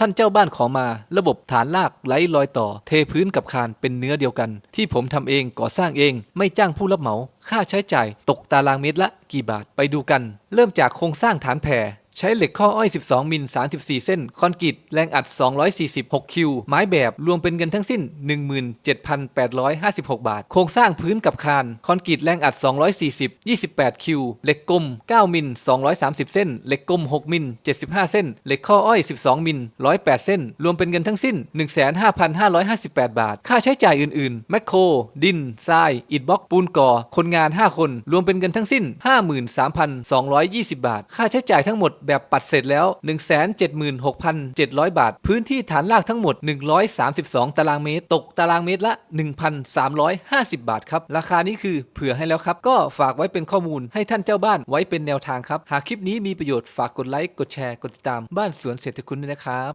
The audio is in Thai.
ท่านเจ้าบ้านขอมา ระบบฐานลากไหลลอยต่อ เทพื้นกับคานเป็นเนื้อเดียวกัน ที่ผมทำเองก่อสร้างเอง ไม่จ้างผู้รับเหมา ค่าใช้จ่าย ตกตารางเมตรละกี่บาทไปดูกัน เริ่มจากโครงสร้างฐานแผ่ ใช้เหล็กข้ออ้อย 12 มิล 34 เส้น คอนกรีตแรงอัด 246 คิว ไม้แบบรวมเป็นเงินทั้งสิ้น 17,856 บาท โครงสร้างพื้นกับคาน คอนกรีตแรงอัด 240 28 คิว เหล็กกลม 9 มิล 230 เส้น เหล็กกลม 6 มิล 75 เส้น เหล็กข้ออ้อย 12 มิล 108 เส้น รวมเป็นเงินทั้งสิ้น 15,558 บาท ค่าใช้จ่ายอื่นๆ แมคโคร ดิน ทราย อิฐบล็อก ปูนก่อ คนงาน 5 คน รวมเป็นเงินทั้งสิ้น 53,220 บาท ค่าใช้จ่ายทั้งหมดแบบปัดเสร็จแล้ว 176,700 บาท พื้นที่ฐานรากทั้งหมด 132 ตารางเมตร ตกตารางเมตรละ 1,350 บาทครับ ราคานี้คือเผื่อให้แล้วครับ ก็ฝากไว้เป็นข้อมูลให้ท่านเจ้าบ้านไว้เป็นแนวทางครับ หากคลิปนี้มีประโยชน์ฝากกดไลค์ กดแชร์ กดติดตามบ้านสวนเศรษฐคุณด้วยนะครับ